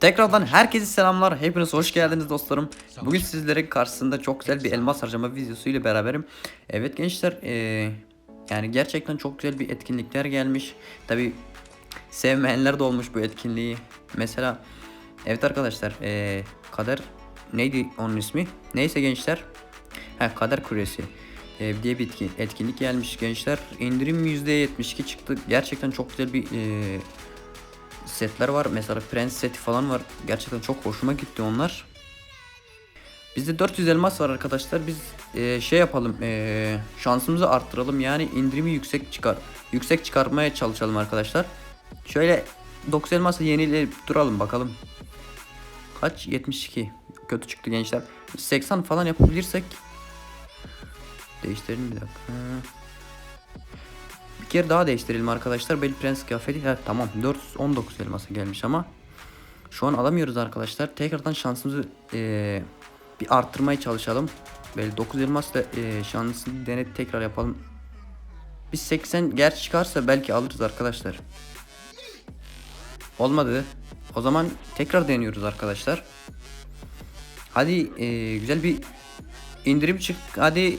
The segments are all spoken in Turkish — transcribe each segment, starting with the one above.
Tekrardan herkese selamlar. Hepiniz hoş geldiniz dostlarım. Bugün sizlerin karşısında çok güzel bir elmas harcama videosu ile beraberim. Evet gençler, eee, yani gerçekten çok güzel bir etkinlikler gelmiş. Tabi sevmeyenler de olmuş bu etkinliği. Mesela evet arkadaşlar, eee Kader neydi onun ismi? Neyse gençler. Ha Kader Kuresi e, diye bir etkin- etkinlik gelmiş gençler. İndirim %72 çıktı. Gerçekten çok güzel bir eee setler var. Mesela Prens seti falan var. Gerçekten çok hoşuma gitti onlar. Bizde 400 elmas var arkadaşlar. Biz e, şey yapalım. e, şansımızı arttıralım. Yani indirimi yüksek çıkar. Yüksek çıkarmaya çalışalım arkadaşlar. Şöyle 9 elmasla yenileyip duralım bakalım. Kaç? 72. Kötü çıktı gençler. 80 falan yapabilirsek değiştirelim bir dakika. Bir kere daha değiştirelim arkadaşlar. Belli Prens kıyafeti. Ha, tamam 419 elması gelmiş ama şu an alamıyoruz arkadaşlar. Tekrardan şansımızı eee, bir arttırmaya çalışalım. Böyle 9 elmasla eee şansını denet tekrar yapalım. Biz 80 gerçi çıkarsa belki alırız arkadaşlar. Olmadı. O zaman tekrar deniyoruz arkadaşlar. Hadi eee, güzel bir indirim çık. Hadi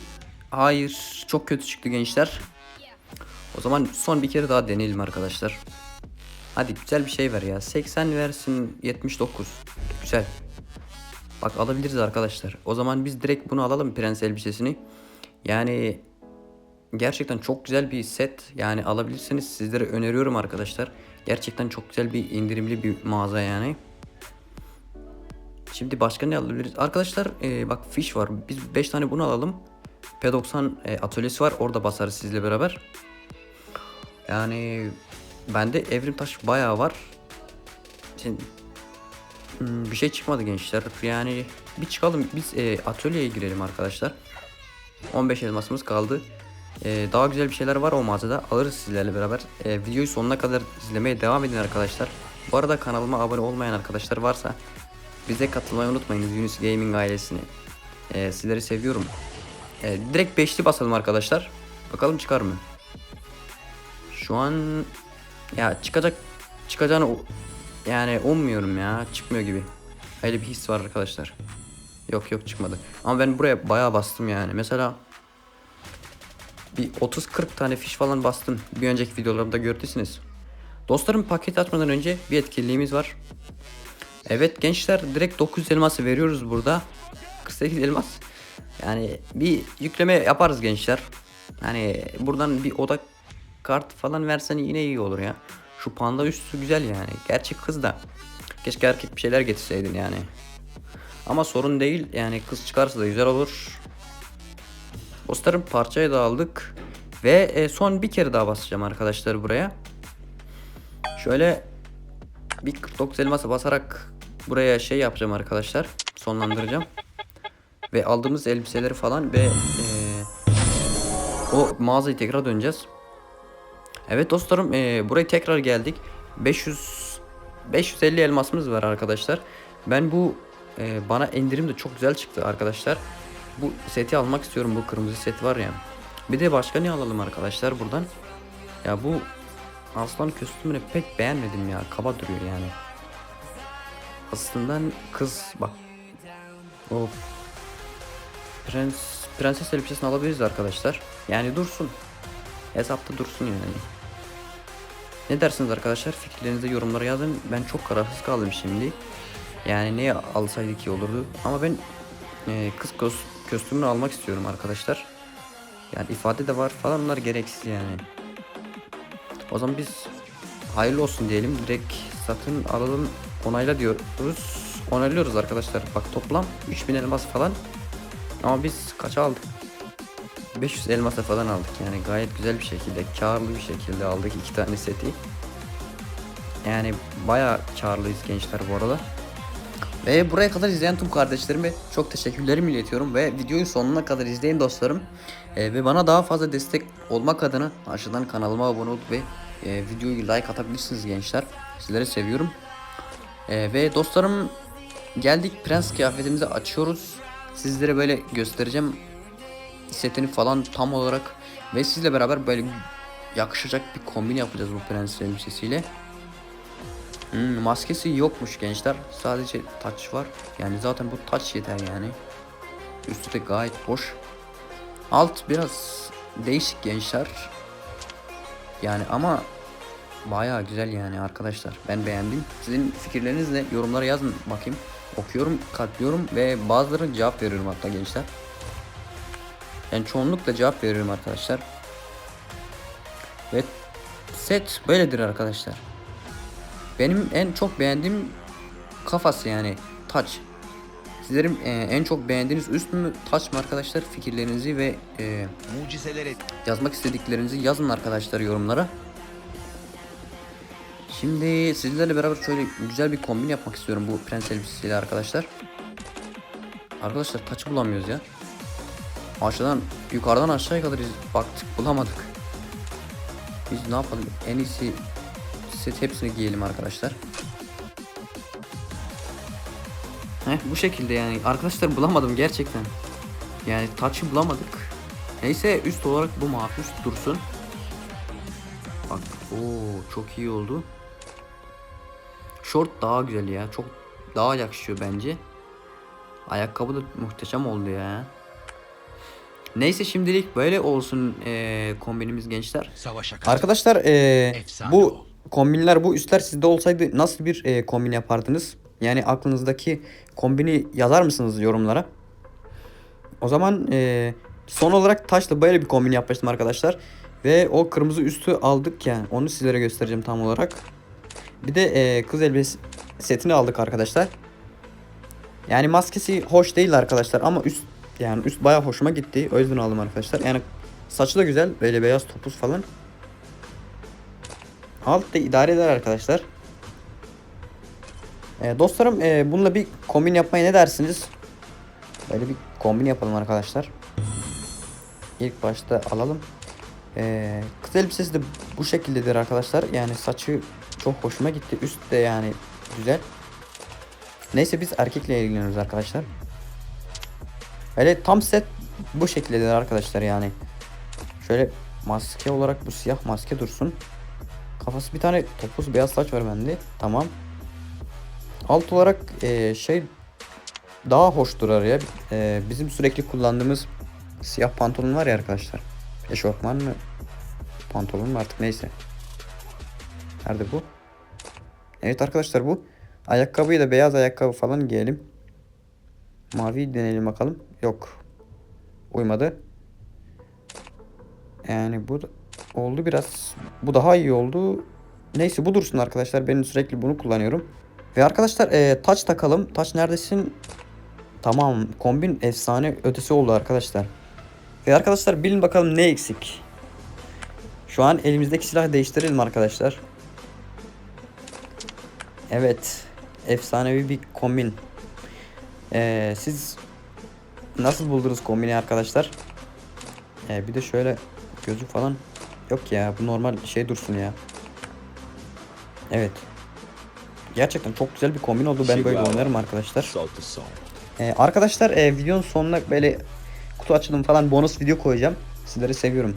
hayır çok kötü çıktı gençler. O zaman son bir kere daha deneyelim arkadaşlar. Hadi güzel bir şey ver ya. 80 versin 79. Güzel. Bak alabiliriz arkadaşlar. O zaman biz direkt bunu alalım prens elbisesini. Yani gerçekten çok güzel bir set. Yani alabilirseniz sizlere öneriyorum arkadaşlar. Gerçekten çok güzel bir indirimli bir mağaza yani. Şimdi başka ne alabiliriz? Arkadaşlar e, bak fiş var. Biz 5 tane bunu alalım. P90 e, atölyesi var. Orada basarız sizle beraber. Yani bende evrim taş bayağı var. Şimdi hmm, bir şey çıkmadı gençler. Yani bir çıkalım biz e, atölyeye girelim arkadaşlar. 15 elmasımız kaldı. E, daha güzel bir şeyler var o mağazada. Alırız sizlerle beraber. E, videoyu sonuna kadar izlemeye devam edin arkadaşlar. Bu arada kanalıma abone olmayan arkadaşlar varsa bize katılmayı unutmayın Yunus Gaming ailesini. E, sizleri seviyorum. E, direkt beşli basalım arkadaşlar. Bakalım çıkar mı? Şu an ya çıkacak çıkacağını yani ummuyorum ya çıkmıyor gibi. Öyle bir his var arkadaşlar. Yok yok çıkmadı. Ama ben buraya bayağı bastım yani. Mesela bir 30-40 tane fiş falan bastım. Bir önceki videolarımda gördüyseniz. Dostlarım paket açmadan önce bir etkinliğimiz var. Evet gençler direkt 900 elması veriyoruz burada. 48 elmas. Yani bir yükleme yaparız gençler. Hani buradan bir oda kart falan versen yine iyi olur ya. Şu panda üstü güzel yani. Gerçek kız da. Keşke erkek bir şeyler getirseydin yani. Ama sorun değil yani kız çıkarsa da güzel olur. Dostlarım parçayı da aldık. Ve e, son bir kere daha basacağım arkadaşlar buraya. Şöyle bir 49 elması basarak buraya şey yapacağım arkadaşlar. Sonlandıracağım. Ve aldığımız elbiseleri falan ve e, o mağazayı tekrar döneceğiz. Evet dostlarım e, buraya tekrar geldik. 500 550 elmasımız var arkadaşlar. Ben bu e, bana indirim de çok güzel çıktı arkadaşlar. Bu seti almak istiyorum. Bu kırmızı set var ya. Bir de başka ne alalım arkadaşlar buradan? Ya bu aslan kostümünü pek beğenmedim ya. Kaba duruyor yani. Aslında kız bak. O prens prenses elbisesini alabiliriz arkadaşlar. Yani dursun. Hesapta dursun yani. Ne dersiniz arkadaşlar? Fikirlerinizi yorumlara yazın. Ben çok kararsız kaldım şimdi. Yani ne alsaydık iyi olurdu. Ama ben e, kız kos- kostümünü almak istiyorum arkadaşlar. Yani ifade de var falan bunlar gereksiz yani. O zaman biz hayırlı olsun diyelim. Direkt satın alalım onayla diyoruz. Onaylıyoruz arkadaşlar. Bak toplam 3000 elmas falan. Ama biz kaça aldık? 500 elmasa falan aldık yani gayet güzel bir şekilde karlı bir şekilde aldık iki tane seti. Yani baya karlıyız gençler bu arada. Ve buraya kadar izleyen tüm kardeşlerime çok teşekkürlerimi iletiyorum ve videoyu sonuna kadar izleyin dostlarım. Ee, ve bana daha fazla destek olmak adına aşağıdan kanalıma abone olup ve e, videoyu like atabilirsiniz gençler. Sizleri seviyorum. Ee, ve dostlarım geldik prens kıyafetimizi açıyoruz. Sizlere böyle göstereceğim setini falan tam olarak ve sizle beraber böyle yakışacak bir kombin yapacağız bu prens elbisesiyle. Hmm, maskesi yokmuş gençler. Sadece taç var. Yani zaten bu taç yeter yani. Üstü de gayet boş. Alt biraz değişik gençler. Yani ama Baya güzel yani arkadaşlar. Ben beğendim. Sizin fikirleriniz ne? Yorumlara yazın bakayım. Okuyorum, katlıyorum ve bazıları cevap veriyorum hatta gençler. Yani çoğunlukla cevap veriyorum arkadaşlar. Ve set böyledir arkadaşlar. Benim en çok beğendiğim kafası yani taç. Sizlerin e, en çok beğendiğiniz üst mü taç mı arkadaşlar? Fikirlerinizi ve e, Mucizelere yazmak istediklerinizi yazın arkadaşlar yorumlara. Şimdi sizlerle beraber şöyle güzel bir kombin yapmak istiyorum bu prens elbisesiyle arkadaşlar. Arkadaşlar taçı bulamıyoruz ya. Aşağıdan yukarıdan aşağıya kadar iz- baktık bulamadık. Biz ne yapalım en iyisi set hepsini giyelim arkadaşlar. Heh, bu şekilde yani arkadaşlar bulamadım gerçekten. Yani taçı bulamadık. Neyse üst olarak bu mavi üst dursun. Bak o çok iyi oldu. Short daha güzel ya. Çok daha yakışıyor bence. Ayakkabı da muhteşem oldu ya. Neyse şimdilik böyle olsun eee, kombinimiz gençler. savaşa kaç. Arkadaşlar Efsane bu o. kombinler bu üstler sizde olsaydı nasıl bir eee, kombin yapardınız? Yani aklınızdaki kombini yazar mısınız yorumlara? O zaman eee, son olarak taşla böyle bir kombin yapmıştım arkadaşlar. Ve o kırmızı üstü aldık ya onu sizlere göstereceğim tam olarak. Bir de eee, kız elbise setini aldık arkadaşlar. Yani maskesi hoş değil arkadaşlar ama üst yani üst baya hoşuma gitti. O yüzden aldım arkadaşlar. Yani saçı da güzel böyle beyaz topuz falan. Alt da idare eder arkadaşlar. Ee, dostlarım e, bununla bir kombin yapmaya ne dersiniz? Böyle bir kombin yapalım arkadaşlar. İlk başta alalım. Ee, kız elbisesi de bu şekildedir arkadaşlar. Yani saçı çok hoşuma gitti. Üst de yani güzel. Neyse biz erkekle ilgileniyoruz arkadaşlar. Öyle tam set bu şekildedir arkadaşlar yani. Şöyle maske olarak bu siyah maske dursun. Kafası bir tane topuz beyaz saç var bende. Tamam. Alt olarak eee, şey daha hoş durar ya. Eee, bizim sürekli kullandığımız siyah pantolon var ya arkadaşlar. Eşofman mı? Pantolon mu artık neyse. Nerede bu? Evet arkadaşlar bu. Ayakkabıyı da beyaz ayakkabı falan giyelim. Mavi deneyelim bakalım. Yok. Uymadı. Yani bu oldu biraz. Bu daha iyi oldu. Neyse bu dursun arkadaşlar. Ben sürekli bunu kullanıyorum. Ve arkadaşlar e, taç takalım. Taç neredesin? Tamam. Kombin efsane ötesi oldu arkadaşlar. Ve arkadaşlar bilin bakalım ne eksik. Şu an elimizdeki silahı değiştirelim arkadaşlar. Evet. Efsanevi bir kombin. Ee, siz nasıl buldunuz kombini arkadaşlar? Ee, bir de şöyle gözü falan yok ya bu normal şey dursun ya. Evet. Gerçekten çok güzel bir kombin oldu. Ben böyle oynarım arkadaşlar. Ee, arkadaşlar e, videonun sonuna böyle kutu açılım falan bonus video koyacağım. Sizleri seviyorum.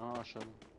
Aa aşağıda.